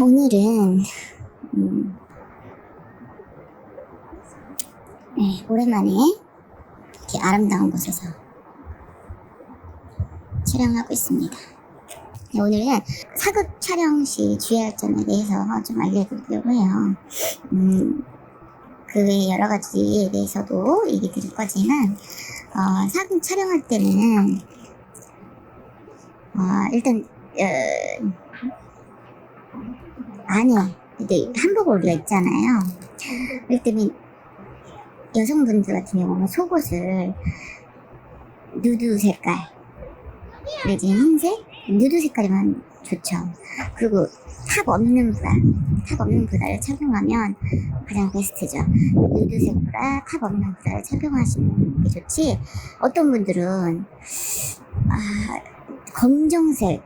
오늘은 음, 네, 오랜만에 이렇게 아름다운 곳에서 촬영하고 있습니다. 네, 오늘은 사극 촬영 시 주의할 점에 대해서 좀 알려드리려고 해요. 음, 그 외에 여러 가지에 대해서도 얘기 드릴 거지만, 어, 사극 촬영할 때는, 어, 일단, 어, 안에, 근데 한복 우리가 있잖아요. 그렇기 때문에 여성분들 같은 경우는 속옷을 누드 색깔, 내지 흰색, 누드 색깔이면 좋죠. 그리고 탑 없는 브라, 탑 없는 브라를 착용하면 가장 베스트죠. 누드색 브라, 탑 없는 브라를 착용하시는 게 좋지. 어떤 분들은 아, 검정색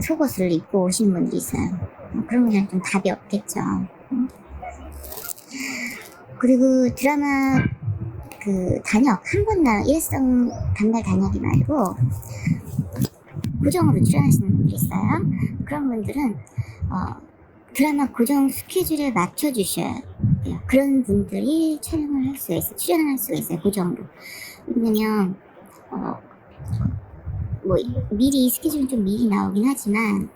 속옷을 입고 오시는 분들이 있어요. 분들은 좀 답이 없겠죠. 그리고 드라마 그 단역 한 번나 일회성 단발 단역이 말고 고정으로 출연하시는 분들이 있어요. 그런 분들은 어, 드라마 고정 스케줄에 맞춰 주셔야 돼요. 그런 분들이 촬영을 할 수가 있어요. 출연을 할 수가 있어요. 고정으로. 왜냐면 어, 뭐 미리 스케줄은 좀 미리 나오긴 하지만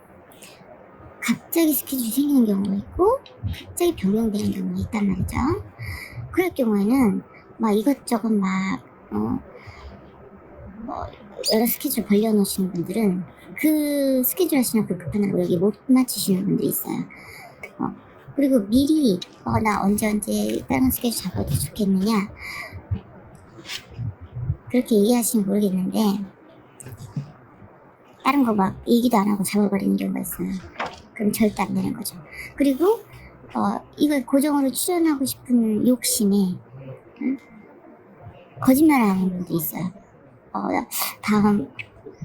갑자기 스케줄이 생기는 경우가 있고 갑자기 변경되는 경우가 있단 말이죠. 그럴 경우에는 막 이것저것 막 어, 뭐 여러 스케줄 벌려놓으시는 분들은 그 스케줄 하시는 그 급한 날 여기 못 맞추시는 분들이 있어요. 어, 그리고 미리 어, 나 언제 언제 다른 스케줄 잡아도 좋겠느냐 그렇게 얘기하시면 모르겠는데 다른 거 막 얘기도 안 하고 잡아버리는 경우가 있어요. 그럼 절대 안 되는 거죠. 그리고 어, 이걸 고정으로 출연하고 싶은 욕심에 응? 거짓말하는 분도 있어요. 어, 다음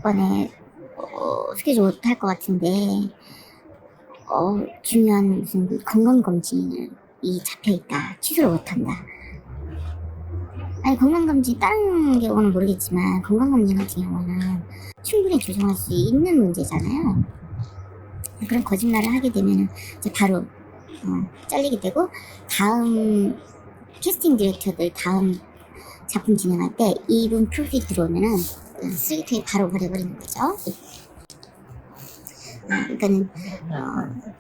번에 어, 스케줄 못할 것 같은데 어, 중요한 무슨 건강검진이 잡혀 있다. 취소를 못 한다. 아니 건강검진 다른 경우는 모르겠지만 건강검진 같은 경우는 충분히 조정할 수 있는 문제잖아요. 그런 거짓말을 하게 되면 이제 바로 어, 잘리게 되고 다음 캐스팅 디렉터들 다음 작품 진행할 때 이분 프로필 들어오면은 쓰레기통에 바로 버려버리는 거죠. 어, 그러니까는 어,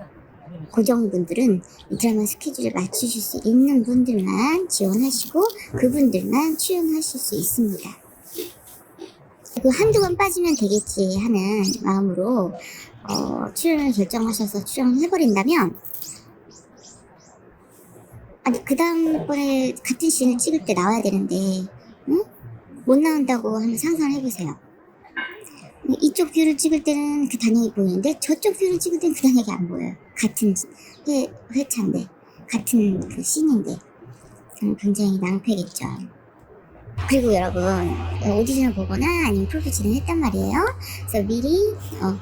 고정분들은 이 드라마 스케줄을 맞추실 수 있는 분들만 지원하시고 그분들만 출연하실 수 있습니다. 그 한두 번 빠지면 되겠지 하는 마음으로 어, 출연을 결정하셔서 출연을 해버린다면 아니 그 다음번에 같은 씬을 찍을 때 나와야 되는데 응? 못 나온다고 한번 상상을 해보세요. 이쪽 뷰를 찍을 때는 그 단역이 보이는데 저쪽 뷰를 찍을 때는 그 단역이 안 보여요. 같은 회, 회차인데 같은 그 씬인데 저는 굉장히 낭패겠죠. 그리고 여러분 오디션을 보거나 아니면 프로필 진행했단 말이에요. 그래서 미리 어,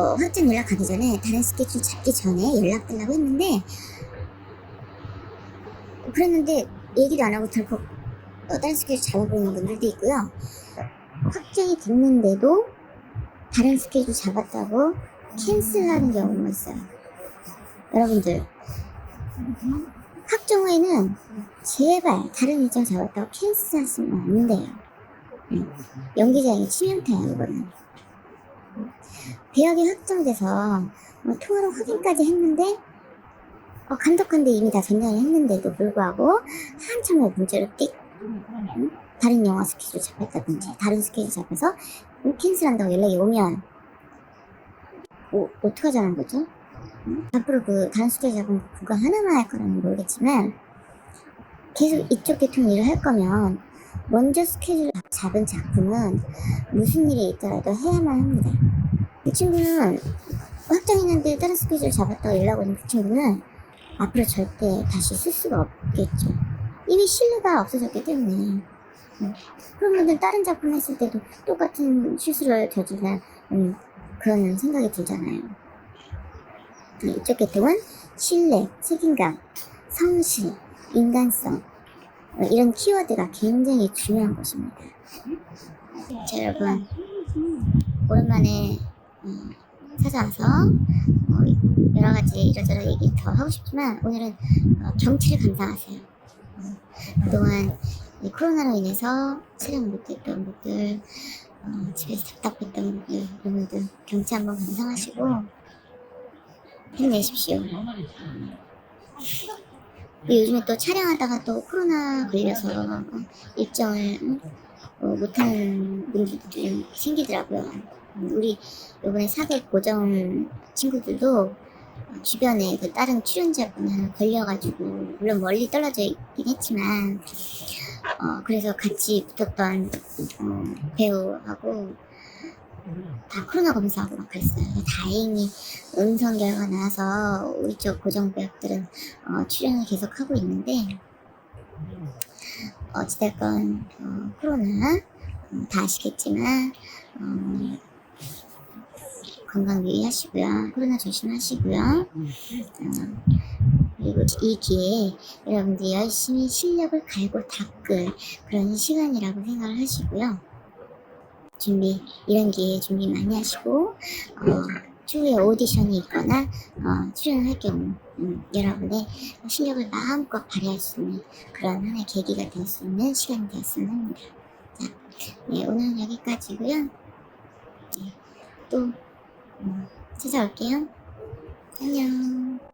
어, 확정 연락 가기 전에 다른 스케줄 잡기 전에 연락 달라고 했는데 그랬는데 얘기도 안 하고 덜컥 어, 다른 스케줄 잡아버리는 분들도 있고요. 확정이 됐는데도 다른 스케줄 잡았다고 캔슬하는 경우가 있어요. 여러분들 확정 후에는 제발 다른 일정 잡았다고 캔슬 하시면 안 돼요. 응. 연기자에게 치명타야 이거는. 대학이 확정돼서 뭐 통화로 확인까지 했는데 어, 감독한테 이미 다 전달을 했는데도 불구하고 한참을 문자로 띡 응? 다른 영화 스케줄 잡혔다든지 다른 스케줄 잡혀서 응? 캔슬한다고 연락이 오면 오, 어떡하자는 거죠? 응? 앞으로 그 다른 스케줄 잡으면 그거 하나만 할 거라는 모르겠지만 계속 이쪽 계통 일을 할 거면 먼저 스케줄 잡은 작품은 무슨 일이 있더라도 해야만 합니다. 그 친구는 확정했는데 다른 스케줄 잡았다고 연락 오는 그 친구는 앞으로 절대 다시 쓸 수가 없겠죠. 이미 신뢰가 없어졌기 때문에. 음. 그런 분들 다른 작품 했을 때도 똑같은 실수를 저지른 음, 그런 생각이 들잖아요. 네, 이쪽 계통은 신뢰, 책임감, 성실, 인간성 어, 이런 키워드가 굉장히 중요한 것입니다. 자, 여러분. 오랜만에 음, 찾아와서 어, 여러 가지 이러저러 얘기 더 하고 싶지만 오늘은 어, 경치를 감상하세요. 어, 그동안 이 코로나로 인해서 촬영 못했던 분들, 어, 집에서 답답했던 분들, 이런 분들 경치 한번 감상하시고 힘내십시오. 그 요즘에 또 촬영하다가 또 코로나 걸려서 어, 일정을 음, 어, 못하는 분들도 좀 생기더라고요. 음, 우리 이번에 사극 고정 친구들도 어, 주변에 그 다른 출연자분 걸려가지고 물론 멀리 떨어져 있긴 했지만 어, 그래서 같이 붙었던 어, 배우하고 다 코로나 검사하고 막 그랬어요. 다행히 음성 결과 나와서 우리 쪽 고정 배우들은 어, 출연을 계속 하고 있는데 어찌됐건 어, 코로나 어, 다 아시겠지만 어, 건강 유의하시고요. 코로나 조심하시고요. 어, 그리고 이 기회에 여러분들 열심히 실력을 갈고 닦을 그런 시간이라고 생각을 하시고요. 준비 이런 기회에 준비 많이 하시고 어, 추후에 오디션이 있거나 어, 출연할 경우 음, 여러분의 실력을 마음껏 발휘할 수 있는 그런 하나의 계기가 될 수 있는 시간이 되었으면 합니다. 자, 네, 오늘은 여기까지고요. 네, 또 음, 찾아올게요. 안녕.